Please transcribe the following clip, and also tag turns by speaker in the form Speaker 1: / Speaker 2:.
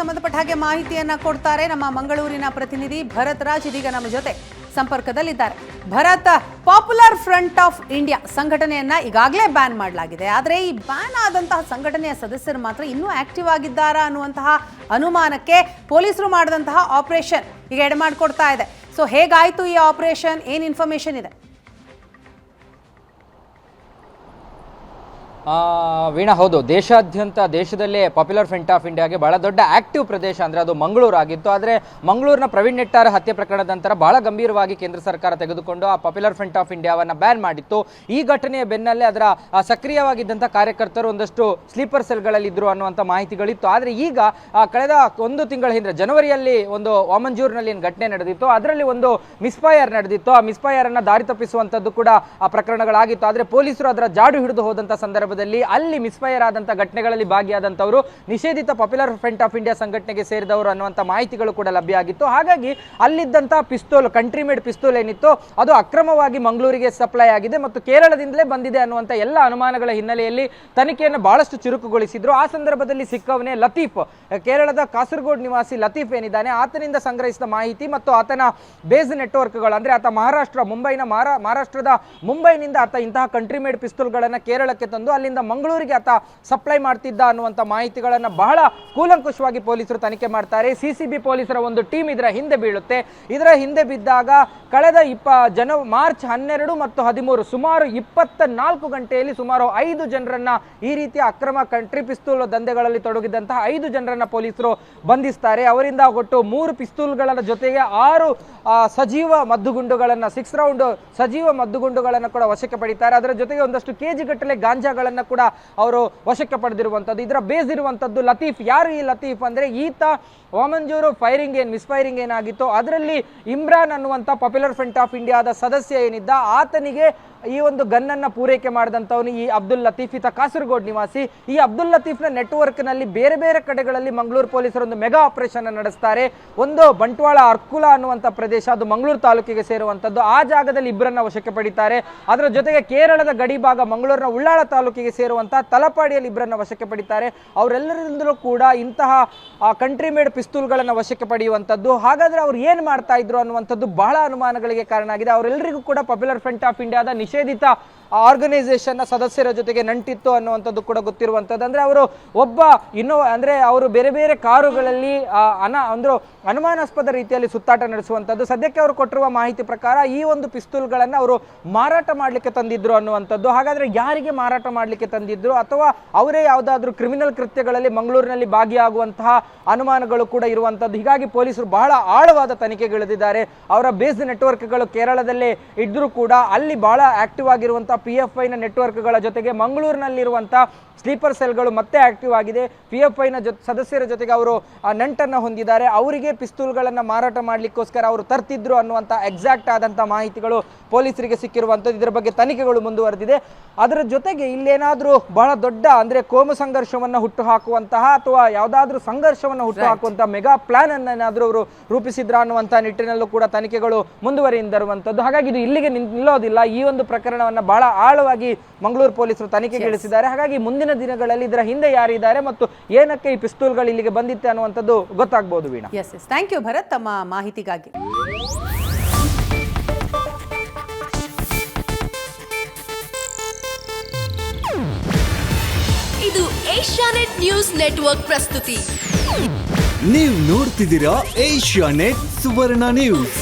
Speaker 1: ಸಂಬಂಧಪಟ್ಟ ಹಾಗೆ ಮಾಹಿತಿಯನ್ನ ಕೊಡ್ತಾರೆ ನಮ್ಮ ಮಂಗಳೂರಿನ ಪ್ರತಿನಿಧಿ ಭರತ್ ರಾಜ್ ಇದೀಗ ನಮ್ಮ ಜೊತೆ ಸಂಪರ್ಕದಲ್ಲಿದ್ದಾರೆ. Bharat popular front of India ಸಂಘಟನೆಯನ್ನ ಈಗಾಗಲೇ ಬ್ಯಾನ್ ಮಾಡಲಾಗಿದೆ. ಆದರೆ ಈ ಬ್ಯಾನ್ ಆದಂತಹ ಸಂಘಟನೆಯ ಸದಸ್ಯರು ಮಾತ್ರ ಇನ್ನೂ ಆಕ್ಟಿವ್ ಆಗಿದ್ದಾರಾ ಅನ್ನುವಂತಹ ಅನುಮಾನಕ್ಕೆ ಪೊಲೀಸರು ಮಾಡಿದಂತಹ ಆಪರೇಷನ್ ಈಗ ಎಡೆಮಾಡ್ಕೊಡ್ತಾ ಇದೆ. ಸೊ ಹೇಗಾಯಿತು ಈ ಆಪರೇಷನ್ ಏನು ಇನ್ಫಾರ್ಮೇಶನ್ ಇದೆ?
Speaker 2: ವೀಣಾ, ಹೌದು. ದೇಶಾದ್ಯಂತ ದೇಶದಲ್ಲೇ ಪಾಪ್ಯುಲರ್ ಫ್ರಂಟ್ ಆಫ್ ಇಂಡಿಯಾಗೆ ಬಹಳ ದೊಡ್ಡ ಆಕ್ಟಿವ್ ಪ್ರದೇಶ ಅಂದರೆ ಅದು ಮಂಗಳೂರು ಆಗಿತ್ತು. ಆದರೆ ಮಂಗಳೂರಿನ ಪ್ರವೀಣ್ ನೆಟ್ಟಾರ್ ಹತ್ಯೆ ಪ್ರಕರಣದ ನಂತರ ಬಹಳ ಗಂಭೀರವಾಗಿ ಕೇಂದ್ರ ಸರ್ಕಾರ ತೆಗೆದುಕೊಂಡು ಆ ಪಾಪ್ಯುಲರ್ ಫ್ರಂಟ್ ಆಫ್ ಇಂಡಿಯಾವನ್ನು ಬ್ಯಾನ್ ಮಾಡಿತ್ತು. ಈ ಘಟನೆಯ ಬೆನ್ನಲ್ಲೇ ಅದರ ಸಕ್ರಿಯವಾಗಿದ್ದಂಥ ಕಾರ್ಯಕರ್ತರು ಒಂದಷ್ಟು ಸ್ಲೀಪರ್ ಸೆಲ್ಗಳಲ್ಲಿ ಇದ್ರು ಅನ್ನುವಂಥ ಮಾಹಿತಿಗಳಿತ್ತು. ಆದರೆ ಈಗ ಕಳೆದ ಒಂದು ತಿಂಗಳ ಹಿಂದೆ, ಜನವರಿಯಲ್ಲಿ ಒಂದು ವಾಮಂಜೂರಿನಲ್ಲಿ ಏನು ಘಟನೆ ನಡೆದಿತ್ತು, ಅದರಲ್ಲಿ ಒಂದು ಮಿಸ್ಫೈರ್ ನಡೆದಿತ್ತು. ಆ ಮಿಸ್ಫೈರ್ ಅನ್ನು ದಾರಿ ತಪ್ಪಿಸುವಂಥದ್ದು ಕೂಡ ಆ ಪ್ರಕರಣಗಳಾಗಿತ್ತು. ಆದರೆ ಪೊಲೀಸರು ಅದರ ಜಾಡು ಹಿಡಿದು ಹೋದಂಥ ಸಂದರ್ಭದಲ್ಲಿ ಅಲ್ಲಿ ಮಿಸ್ಫೈರ್ ಆದಂಥ ಘಟನೆಗಳಲ್ಲಿ ಭಾಗಿಯಾದಂಥವರು ನಿಷೇಧಿತ ಪಾಪ್ಯುಲರ್ ಫ್ರಂಟ್ ಆಫ್ ಇಂಡಿಯಾ ಸಂಘಟನೆಗೆ ಸೇರಿದವರು ಅನ್ನುವಂಥ ಮಾಹಿತಿಗಳು ಕೂಡ ಲಭ್ಯ ಆಗಿತ್ತು. ಹಾಗಾಗಿ ಅಲ್ಲಿದ್ದಂಥ ಪಿಸ್ತೂಲ್ ಕಂಟ್ರಿ ಮೇಡ್ ಪಿಸ್ತೂಲ್ ಏನಿತ್ತು, ಅದು ಅಕ್ರಮವಾಗಿ ಮಂಗಳೂರಿಗೆ ಸಪ್ಲೈ ಆಗಿದೆ ಮತ್ತು ಕೇರಳದಿಂದಲೇ ಬಂದಿದೆ ಅನ್ನುವಂಥ ಎಲ್ಲ ಅನುಮಾನಗಳ ಹಿನ್ನೆಲೆಯಲ್ಲಿ ತನಿಖೆಯನ್ನು ಬಹಳಷ್ಟು ಚುರುಕುಗೊಳಿಸಿದ್ರು. ಆ ಸಂದರ್ಭದಲ್ಲಿ ಸಿಕ್ಕವನೇ ಲತೀಫ್. ಕೇರಳದ ಕಾಸರಗೋಡು ನಿವಾಸಿ ಲತೀಫ್ ಏನಿದ್ದಾನೆ, ಆತನಿಂದ ಸಂಗ್ರಹಿಸಿದ ಮಾಹಿತಿ ಮತ್ತು ಆತನ ಬೇಸ್ ನೆಟ್ವರ್ಕ್ಗಳು ಅಂದ್ರೆ ಆತ ಮಹಾರಾಷ್ಟ್ರ, ಮುಂಬೈನ ಮಹಾರಾ ಮಹಾರಾಷ್ಟ್ರದ ಮುಂಬೈನಿಂದ ಆತ ಇಂತಹ ಕಂಟ್ರಿ ಮೇಡ್ ಪಿಸ್ತೂಲ್ಗಳನ್ನು ಕೇರಳಕ್ಕೆ ತಂದು ಅಲ್ಲಿಂದ ಮಂಗಳೂರಿಗೆ ಆತ ಸಪ್ಲೈ ಮಾಡ್ತಿದ್ದ ಅನ್ನುವಂಥ ಮಾಹಿತಿಗಳನ್ನು ಬಹಳ ಕೂಲಂಕುಷವಾಗಿ ಪೊಲೀಸರು ತನಿಖೆ ಮಾಡ್ತಾರೆ. ಸಿ ಪೊಲೀಸರ ಒಂದು ಟೀಮ್ ಇದರ ಹಿಂದೆ ಬೀಳುತ್ತೆ. ಇದರ ಹಿಂದೆ ಬಿದ್ದಾಗ ಕಳೆದ ಇಪ್ಪ ಜನ ಮಾರ್ಚ್ ಹನ್ನೆರಡು ಮತ್ತು ಹದಿಮೂರು ಸುಮಾರು ಇಪ್ಪತ್ತ ನಾಲ್ಕು ಗಂಟೆಯಲ್ಲಿ ಸುಮಾರು ಐದು ಜನರನ್ನ ಈ ರೀತಿಯ ಅಕ್ರಮ ಕಂಟ್ರಿ ಪಿಸ್ತೂಲ್ ದಂಧೆಗಳಲ್ಲಿ ತೊಡಗಿದಂತಹ ಐದು ಜನರನ್ನ ಪೊಲೀಸರು ಬಂಧಿಸ್ತಾರೆ. ಅವರಿಂದ ಒಟ್ಟು ಮೂರು ಪಿಸ್ತೂಲ್ಗಳ ಜೊತೆಗೆ ಆರು ಸಜೀವ ಮದ್ದುಗುಂಡುಗಳನ್ನ ಸಿಕ್ಸ್ ರೌಂಡ್ ಸಜೀವ ಮದ್ದುಗುಂಡುಗಳನ್ನು ಕೂಡ ವಶಕ್ಕೆ ಪಡಿತಾರೆ. ಅದರ ಜೊತೆಗೆ ಒಂದಷ್ಟು ಕೆಜಿ ಗಟ್ಟಲೆ ಗಾಂಜಾಗಳನ್ನ ಕೂಡ ಅವರು ವಶಕ್ಕೆ ಪಡೆದಿರುವಂಥದ್ದು. ಇದರ ಬೇಸ್ ಇರುವಂಥದ್ದು ಲತೀಫ್. ಯಾರು ಈ ಲತೀಫ್ ಅಂದ್ರೆ ಈತ ವಾಮಂಜೂರು ಫೈರಿಂಗ್ ಮಿಸ್ ಮಿಸ್ಫೈರಿಂಗ್ ಏನಾಗಿತ್ತು ಅದರಲ್ಲಿ ಇಮ್ರಾನ್ ಅನ್ನುವಂಥ ಪಾಪ್ಯುಲರ್ ಫ್ರಂಟ್ ಆಫ್ ಇಂಡಿಯಾದ ಸದಸ್ಯ ಏನಿದ್ದ, ಆತನಿಗೆ ಈ ಒಂದು ಗನ್ನನ್ನು ಪೂರೈಕೆ ಮಾಡಿದಂಥವನು ಈ ಅಬ್ದುಲ್ ಲತೀಫ್. ಈತ ಕಾಸರಗೋಡು ನಿವಾಸಿ. ಈ ಅಬ್ದುಲ್ ಲತೀಫ್ನ ನೆಟ್ವರ್ಕ್ನಲ್ಲಿ ಬೇರೆ ಬೇರೆ ಕಡೆಗಳಲ್ಲಿ ಮಂಗಳೂರು ಪೊಲೀಸರು ಒಂದು ಮೆಗಾ ಆಪರೇಷನ್ ನಡೆಸ್ತಾರೆ. ಒಂದು ಬಂಟ್ವಾಳ ಅರ್ಕುಲ ಅನ್ನುವಂಥ ಪ್ರದೇಶ, ಅದು ಮಂಗಳೂರು ತಾಲೂಕಿಗೆ ಸೇರುವಂಥದ್ದು. ಆ ಜಾಗದಲ್ಲಿ ಇಬ್ಬರನ್ನ ವಶಕ್ಕೆ ಪಡಿತಾರೆ. ಅದರ ಜೊತೆಗೆ ಕೇರಳದ ಗಡಿ ಭಾಗ ಮಂಗಳೂರಿನ ಉಳ್ಳಾಳ ತಾಲೂಕಿಗೆ ಸೇರುವಂತಹ ತಲಪಾಡಿಯಲ್ಲಿ ಇಬ್ಬರನ್ನ ವಶಕ್ಕೆ ಪಡಿತಾರೆ. ಅವರೆಲ್ಲರಿಂದಲೂ ಕೂಡ ಇಂತಹ ಕಂಟ್ರಿ ಮೇಡ್ ಪಿಸ್ತೂಲ್ಗಳನ್ನು ವಶಕ್ಕೆ ಪಡೆಯುವಂಥದ್ದು. ಹಾಗಾದ್ರೆ ಅವ್ರು ಏನು ಮಾಡ್ತಾ ಇದ್ರು ಅನ್ನುವಂಥದ್ದು ಬಹಳ ಅನುಮಾನಗಳಿಗೆ ಕಾರಣ ಆಗಿದೆ. ಅವರೆಲ್ಲರಿಗೂ ಕೂಡ ಪಾಪ್ಯುಲರ್ ಫ್ರಂಟ್ ಆಫ್ ಇಂಡಿಯಾದ ನಿಷೇಧಿತ ಆರ್ಗನೈಸೇಷನ್ನ ಸದಸ್ಯರ ಜೊತೆಗೆ ನಂಟಿತ್ತು ಅನ್ನುವಂಥದ್ದು ಕೂಡ ಗೊತ್ತಿರುವಂಥದ್ದು. ಅಂದ್ರೆ ಅವರು ಒಬ್ಬ ಇನ್ನೋ, ಅಂದ್ರೆ ಅವರು ಬೇರೆ ಬೇರೆ ಕಾರುಗಳಲ್ಲಿ ಅನ, ಅಂದ್ರೆ ಅನುಮಾನಾಸ್ಪದ ರೀತಿಯಲ್ಲಿ ಸುತ್ತಾಟ ನಡೆಸುವಂಥದ್ದು. ಸದ್ಯಕ್ಕೆ ಅವರು ಕೊಟ್ಟಿರುವ ಮಾಹಿತಿ ಪ್ರಕಾರ ಈ ಒಂದು ಪಿಸ್ತೂಲ್ಗಳನ್ನು ಅವರು ಮಾರಾಟ ಮಾಡಲಿಕ್ಕೆ ತಂದಿದ್ರು ಅನ್ನುವಂಥದ್ದು. ಹಾಗಾದ್ರೆ ಯಾರಿಗೆ ಮಾರಾಟ ಮಾಡಲಿಕ್ಕೆ ತಂದಿದ್ರು? ಅಥವಾ ಅವರೇ ಯಾವುದಾದ್ರೂ ಕ್ರಿಮಿನಲ್ ಕೃತ್ಯಗಳಲ್ಲಿ ಮಂಗಳೂರಿನಲ್ಲಿ ಭಾಗಿಯಾಗುವಂತಹ ಅನುಮಾನಗಳು ಕೂಡ ಇರುವಂಥದ್ದು. ಹೀಗಾಗಿ ಪೊಲೀಸರು ಬಹಳ ಆಳವಾದ ತನಿಖೆಗಿಳಿದಿದ್ದಾರೆ. ಅವರ ಬೇಸ್ ನೆಟ್ವರ್ಕ್ಗಳು ಕೇರಳದಲ್ಲೇ ಇದ್ದರೂ ಕೂಡ ಅಲ್ಲಿ ಬಹಳ ಆಕ್ಟಿವ್ ಆಗಿರುವಂತಹ ಪಿ ಎಫ್ ಐನ ನೆಟ್ವರ್ಕ್ಗಳ ಜೊತೆಗೆ ಮಂಗಳೂರಿನಲ್ಲಿರುವಂಥ ಸ್ಲೀಪರ್ ಸೆಲ್ಗಳು ಮತ್ತೆ ಆಕ್ಟಿವ್ ಆಗಿದೆ. ಪಿ ಎಫ್ ಐನ ಜೊ ಸದಸ್ಯರ ಜೊತೆಗೆ ಅವರು ನಂಟನ್ನು ಹೊಂದಿದ್ದಾರೆ. ಅವರಿಗೆ ಪಿಸ್ತೂಲ್ಗಳನ್ನು ಮಾರಾಟ ಮಾಡಲಿಕ್ಕೋಸ್ಕರ ಅವರು ತರ್ತಿದ್ರು ಅನ್ನುವಂಥ ಎಕ್ಸಾಕ್ಟ್ ಆದಂಥ ಮಾಹಿತಿಗಳು ಪೊಲೀಸರಿಗೆ ಸಿಕ್ಕಿರುವಂಥದ್ದು. ಇದರ ಬಗ್ಗೆ ತನಿಖೆಗಳು ಮುಂದುವರೆದಿದೆ. ಅದರ ಜೊತೆಗೆ ಇಲ್ಲೇನಾದರೂ ಬಹಳ ದೊಡ್ಡ ಅಂದರೆ ಕೋಮು ಸಂಘರ್ಷವನ್ನು ಹುಟ್ಟು ಹಾಕುವಂತಹ ಅಥವಾ ಯಾವುದಾದ್ರೂ ಸಂಘರ್ಷವನ್ನು ಹುಟ್ಟು ಹಾಕುವಂತಹ ಮೆಗಾ ಪ್ಲಾನ್ ಅನ್ನ ಏನಾದರೂ ಅವರು ರೂಪಿಸಿದ್ರ ಅನ್ನುವಂಥ ನಿಟ್ಟಿನಲ್ಲೂ ಕೂಡ ತನಿಖೆಗಳು ಮುಂದುವರಿಯಿಂದಿರುವಂಥದ್ದು. ಹಾಗಾಗಿ ಇದು ಇಲ್ಲಿಗೆ ನಿಲ್ಲೋದಿಲ್ಲ. ಈ ಒಂದು ಪ್ರಕರಣವನ್ನು ಬಹಳ ಆಳವಾಗಿ ಮಂಗಳೂರು ಪೊಲೀಸರು ತನಿಖೆಗಿಳಿಸಿದ್ದಾರೆ ಹಾಗಾಗಿ ಮುಂದಿನ ದಿನಗಳಲ್ಲಿ ಇದರ ಹಿಂದೆ ಯಾರಿದ್ದಾರೆ ಮತ್ತು ಏನಕ್ಕೆ ಈ ಪಿಸ್ತೂಲ್ಗಳು ಇಲ್ಲಿಗೆ ಬಂದಿತ್ತೆ ಅನ್ನುವಂಥದ್ದು ಗೊತ್ತಾಗ್ಬೋದು Veena.
Speaker 1: Yes yes thank you Bharat ತಮ್ಮ ಮಾಹಿತಿಗಾಗಿ.
Speaker 3: ಇದು ಏಷ್ಯಾನೆಟ್ ನ್ಯೂಸ್ ನೆಟ್ವರ್ಕ್ ಪ್ರಸ್ತುತಿ.
Speaker 4: ನೀವು ನೋಡ್ತಿದ್ದೀರಾ ಏಷ್ಯಾ ನೆಟ್ ಸುವರ್ಣ ನ್ಯೂಸ್.